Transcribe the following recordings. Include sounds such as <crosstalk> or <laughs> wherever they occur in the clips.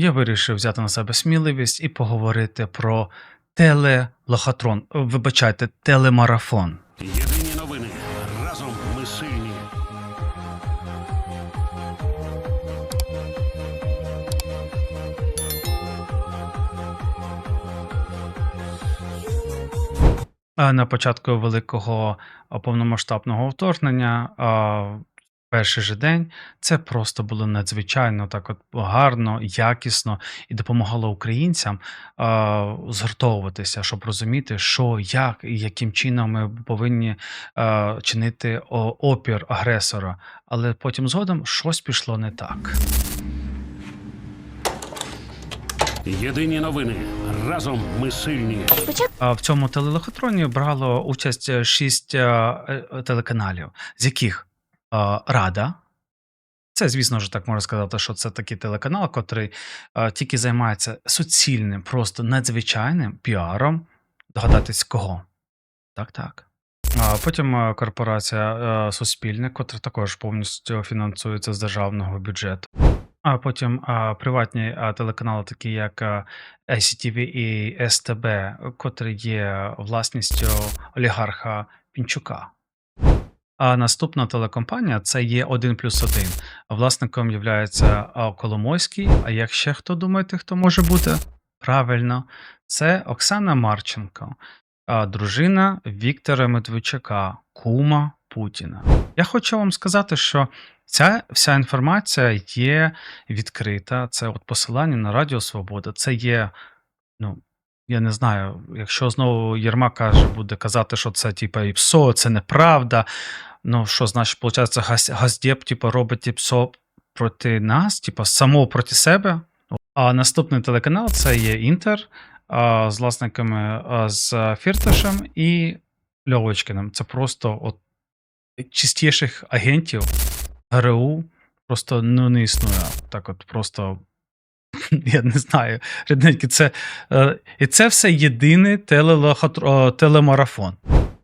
Я вирішив взяти на себе сміливість і поговорити про телелохотрон. Вибачайте, телемарафон. Єдині новини. Разом ми сильні. На початку великого повномасштабного вторгнення, в перший же день, це просто було надзвичайно так от гарно, якісно і допомагало українцям а, згуртовуватися, щоб розуміти, що, як і яким чином ми повинні а, чинити о- опір агресора. Але потім згодом щось пішло не так. Єдині новини. Разом ми сильні. А В цьому телелохотроні брало участь е, шість е, е, телеканалів, з яких е, Рада. Це, звісно ж, так можна сказати, що це такий телеканал, котрий е, тільки займається суцільним, просто надзвичайним піаром. Догадатись кого? Так, так. Потім е, корпорація е, Суспільне, котра також повністю фінансується з державного бюджету. А потім приватні телеканали, такі як ICTV і СТБ, котрі є власністю олігарха Пінчука. А наступна телекомпанія це є 1 плюс 1. Власником є Коломойський. А як ще хто думаєте, хто може бути? Правильно, це Оксана Марченко, дружина Віктора Медведчука, кума Путіна. Я хочу вам сказати, що ця вся інформація є відкрита. Це от посилання на Радіо Свобода. Це є, ну, я не знаю, якщо знову Єрмак каже, буде казати, що це типа ІПСО, це неправда. Ну, що значить, виходить, газ, Газдеп, типу, робить ІПСО проти нас, типу, само проти себе. А наступний телеканал це є Інтер а, з власниками а, з Фірташем і Льовочкиним. Це просто от чистіших агентів ГРУ просто ну, не існує. Так от просто. <laughs> Я не знаю, рідненькі, це е, і це все єдиний телемарафон.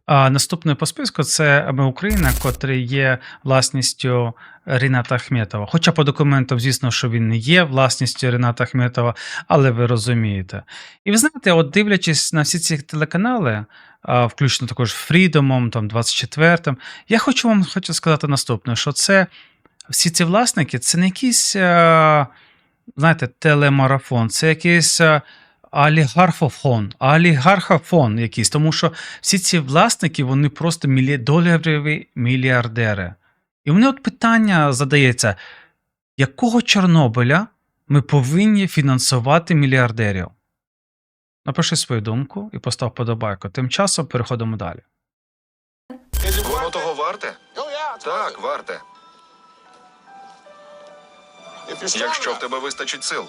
А наступний по списку це ми Україна, котрий є власністю Ріната Ахметова. Хоча по документам, звісно, що він не є власністю Ріната Ахметова, але ви розумієте. І ви знаєте, от дивлячись на всі ці телеканали, включно також Фрідомом, там 24-м, я хочу вам хочу сказати наступне: що це всі ці власники, це не якийсь, е, знаєте, телемарафон, це якийсь. е, Олігархофон, олігархофон якийсь, тому що всі ці власники, вони просто доларові мільярдери. І мене от питання задається: якого Чорнобиля ми повинні фінансувати мільярдерів? Напиши свою думку і постав подобайку. Тим часом переходимо далі. Воно того варте? Так, варте. Якщо в тебе вистачить сил.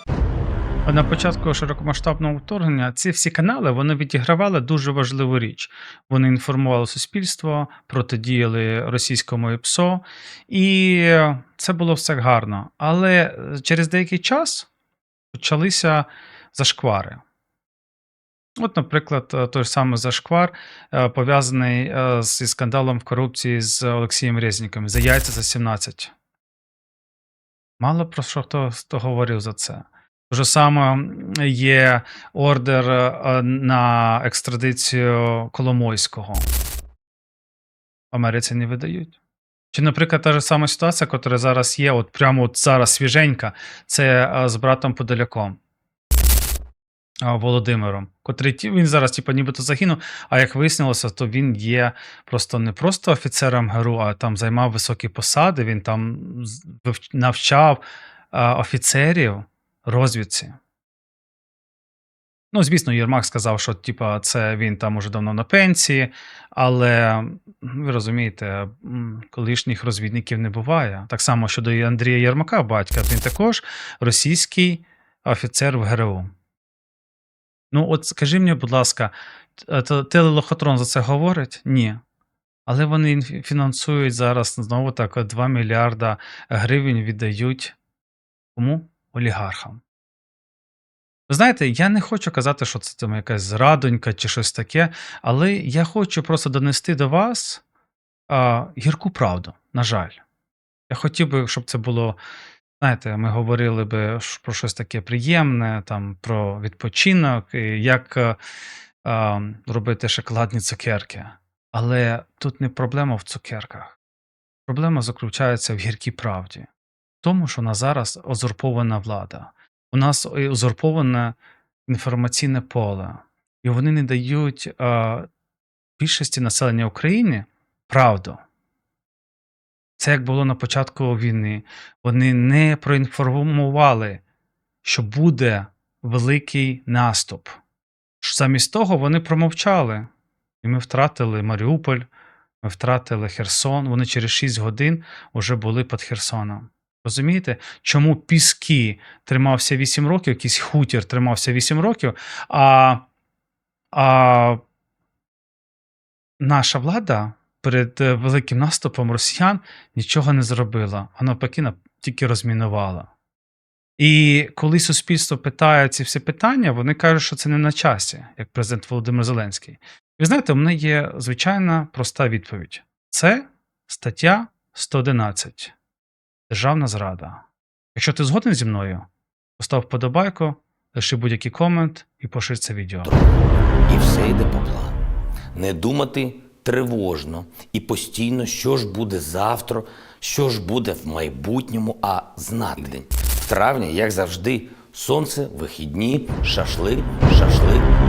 На початку широкомасштабного вторгнення ці всі канали вони відігравали дуже важливу річ. Вони інформували суспільство, протидіяли російському ІПСО, і це було все гарно. Але через деякий час почалися зашквари. От, наприклад, той самий зашквар е, пов'язаний е, зі скандалом в корупції з Олексієм Резніком за яйця за 17. Мало про що хто, говорив за це. Те ж саме є ордер е, на екстрадицію Коломойського. В Америці не видають. Чи, наприклад, та ж сама ситуація, яка зараз є, от прямо от зараз свіженька, це е, з братом Подоляком. Володимиром, котрий він зараз, типу, нібито загинув, а як вияснилося, то він є просто не просто офіцером ГРУ, а там займав високі посади, він там навчав офіцерів розвідці. Ну, звісно, Єрмак сказав, що типа, це він там уже давно на пенсії, але ви розумієте, колишніх розвідників не буває. Так само щодо Андрія Єрмака, батька, він також російський офіцер в ГРУ. Ну, от скажи мені, будь ласка, те- телелохотрон за це говорить? Ні. Але вони фінансують зараз знову так 2 мільярда гривень віддають кому? Олігархам. Ви знаєте, я не хочу казати, що це там якась зрадонька чи щось таке, але я хочу просто донести до вас а, гірку правду, на жаль. Я хотів би, щоб це було знаєте, ми говорили би про щось таке приємне, там, про відпочинок, і як е, е, робити шоколадні цукерки. Але тут не проблема в цукерках. Проблема заключається в гіркій правді. В тому, що у нас зараз узурпована влада. У нас узурповане інформаційне поле, і вони не дають е, більшості населення України правду. Це як було на початку війни. Вони не проінформували, що буде великий наступ. Замість того вони промовчали. І ми втратили Маріуполь, ми втратили Херсон. Вони через 6 годин вже були під Херсоном. Розумієте, чому Піски тримався 8 років, якийсь хутір тримався 8 років, а, а наша влада перед е, великим наступом росіян нічого не зробила, а навпаки, тільки розмінувала. І коли суспільство питає ці всі питання, вони кажуть, що це не на часі, як президент Володимир Зеленський. Ви знаєте, у мене є звичайна проста відповідь: це стаття 111. Державна зрада. Якщо ти згоден зі мною, постав вподобайку, лиши будь-який комент і поширь це відео. І все йде по плану. Не думати тривожно і постійно, що ж буде завтра, що ж буде в майбутньому, а знати. В травні, як завжди, сонце, вихідні, шашлик, шашлик